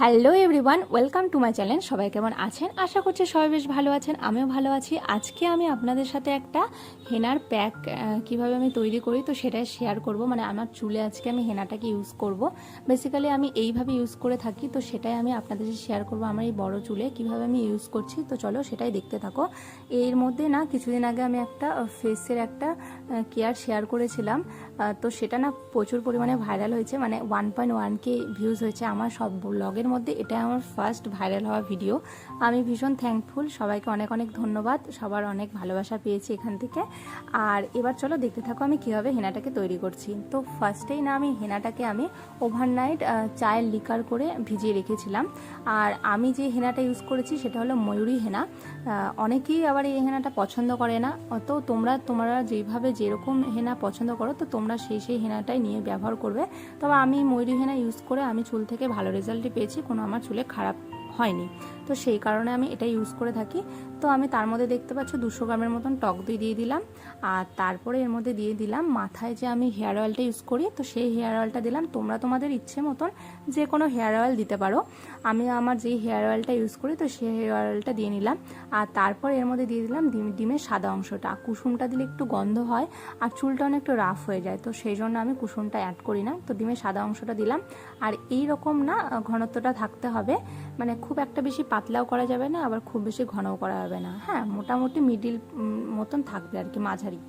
Hello everyone welcome to my channel সবাই কেমন আছেন? আশা করছি সবাই বেশ ভালো আছেন, আমিও ভালো আছি। আজকে আমি আপনাদের সাথে একটা হেনার প্যাক কীভাবে আমি তৈরি করি তো সেটাই শেয়ার করব। মানে আমার চুলে আজকে আমি হেনাটাকে ইউজ করব। বেসিক্যালি আমি এইভাবে ইউজ করে থাকি, তো সেটাই আমি আপনাদের সাথে শেয়ার করব আমার এই বড় চুলে, কীভাবে আমি ইউজ করছি। তো চলো সেটাই দেখতে থাকো। এর মধ্যে না কিছুদিন আগে আমি একটা ফেসের একটা কেয়ার শেয়ার করেছিলাম। তো সেটা না প্রচুর পরিমাণে ভাইরাল হয়েছে মানে one point one K views হয়েছে আমার সব ব্লগের মধ্যে এটা আমার ফার্স্ট ভাইরাল হওয়া ভিডিও আমি ভীষণ থ্যাঙ্কফুল সবাইকে অনেক অনেক ধন্যবাদ, সবার অনেক ভালোবাসা পেয়েছি এখান থেকে। আর এবার চলো দেখতে থাকো আমি কীভাবে হেনাটাকে তৈরি করছি। তো ফার্স্টেই না আমি হেনাটাকে আমি ওভারনাইট চায়ের লিকার করে ভিজিয়ে রেখেছিলাম। আর আমি যে হেনাটা ইউজ করেছি সেটা হলো ময়ূরী হেনা। অনেকেই আবার এই হেনাটা পছন্দ করে না। তো তোমরা তোমরা যেভাবে যেরকম হেনা পছন্দ করো, তো তোমরা সেই সেই হেনাটাই নিয়ে ব্যবহার করবে। তবে আমি ময়ূরী হেনা ইউজ করে আমি চুল থেকে ভালো রেজাল্টই পেয়েছি। কোনো আমার চুলে খারাপ হয়নি। তো সেই কারণে আমি এটা ইউজ করে থাকি। তো আমি তার মধ্যে দেখতে পাচ্ছ দুশো গ্রামের মতন টক দই দিয়ে দিলাম। আর তারপরে এর মধ্যে দিয়ে দিলাম মাথায় যে আমি হেয়ার অয়েলটা ইউজ করি, তো সেই হেয়ার অয়েলটা দিলাম। তোমরা তোমাদের ইচ্ছে মতন যে কোনো হেয়ার অয়েল দিতে পারো। আমি আমার যেই হেয়ার অয়েলটা ইউজ করি, তো সেই হেয়ার অয়েলটা দিয়ে নিলাম। আর তারপর এর মধ্যে দিয়ে দিলাম ডিম, ডিমের সাদা অংশটা। কুসুমটা দিলে একটু গন্ধ হয় আর চুলটা অনেক একটু রাফ হয়ে যায়। তো সেই জন্য আমি কুসুমটা অ্যাড করি না। তো ডিমের সাদা অংশটা দিলাম। আর এই রকম না, ঘনত্বটা থাকতে হবে। মানে খুব একটা বেশি পাতলাও করা যাবে না, আবার খুব বেশি ঘনও করা যাবে না। হ্যাঁ মোটামুটি মিডিল মতন থাকবে আর কি, মাঝারি।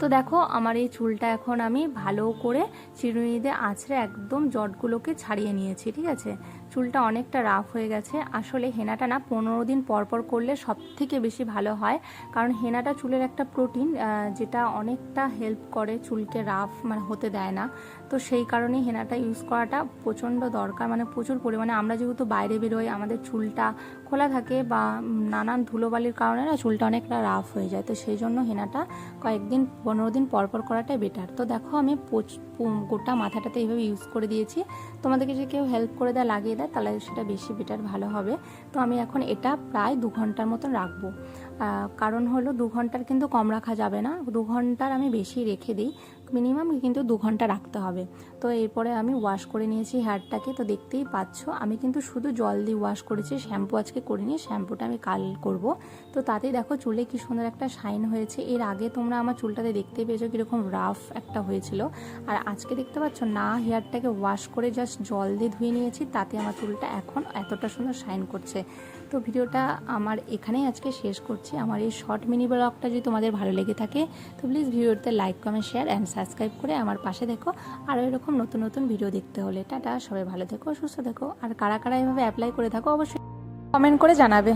তো দেখো, আমার এই চুলটা এখন আমি ভালো করে চিরুনি দিয়ে আঁচড়ে একদম জটগুলোকে ছাড়িয়ে নিয়েছি, ঠিক আছে? চুলটা অনেকটা রাফ হয়ে গেছে। আসলে হেনাটা না পনেরো দিন পর পর করলে সব থেকে বেশি ভালো হয়। কারণ হেনাটা চুলের একটা প্রোটিন যেটা অনেকটা হেল্প করে চুলকে রাফ মানে হতে দেয় না। তো সেই কারণেই হেনাটা ইউজ করাটা প্রচণ্ড দরকার। মানে প্রচুর পরিমাণে আমরা যেহেতু বাইরে বেরোই, আমাদের চুলটা খোলা থাকে বা নানান ধুলোবালির কারণে না চুলটা অনেকটা রাফ হয়ে যায়। তো সেই জন্য হেনাটা কয়েকদিন পনেরো দিন পর পর করাটাই বেটার তো দেখো আমি গোটা মাথাটাতে এইভাবে ইউজ করে দিয়েছি। তোমাদেরকে যদি কেউ হেল্প করে দেয়, লাগিয়ে দেয়, তাহলে সেটা বেশি বেটার ভালো হবে। তো আমি এখন এটা প্রায় দু ঘণ্টার মতন রাখব। কারণ হলো দু ঘণ্টার কিন্তু কম রাখা যাবে না। দু ঘণ্টার আমি বেশি রেখে দিই। মিনিমাম কিন্তু দু ঘণ্টা রাখতে হবে। তো এরপরে আমি ওয়াশ করে নিয়েছি হেয়ারটাকে তো দেখতেই পাচ্ছ, আমি কিন্তু শুধু জল দিয়ে ওয়াশ করেছি শ্যাম্পু আজকে করিনি শ্যাম্পুটা আমি কাল করব। তো তাতেই দেখো চুলে কি সুন্দর একটা শাইন হয়েছে। এর আগে তোমরা আমার চুলটাতে দেখতে পেয়েছ কীরকম রাফ একটা হয়েছিল। আর আজকে দেখতে পাচ্ছ না হেয়ারটাকে ওয়াশ করে জাস্ট জল দিয়ে ধুয়ে নিয়েছি, তাতে আমার চুলটা এখন এতটা সুন্দর শাইন করছে। তো ভিডিওটা আমার এখানেই আজকে শেষ করছি। আমার এই শর্ট মিনি ব্লগটা যদি তোমাদের ভালো লেগে থাকে, তো প্লিজ ভিডিওতে like comment share and subscribe করে আমার পাশে দেখো। আরও এরকম নতুন নতুন ভিডিও দেখতে হলে। টাটা, সবাই ভালো থেকো, সুস্থ থেকো। আর কারা কারা এভাবে অ্যাপ্লাই করে থাকো অবশ্যই কমেন্ট করে জানাবে।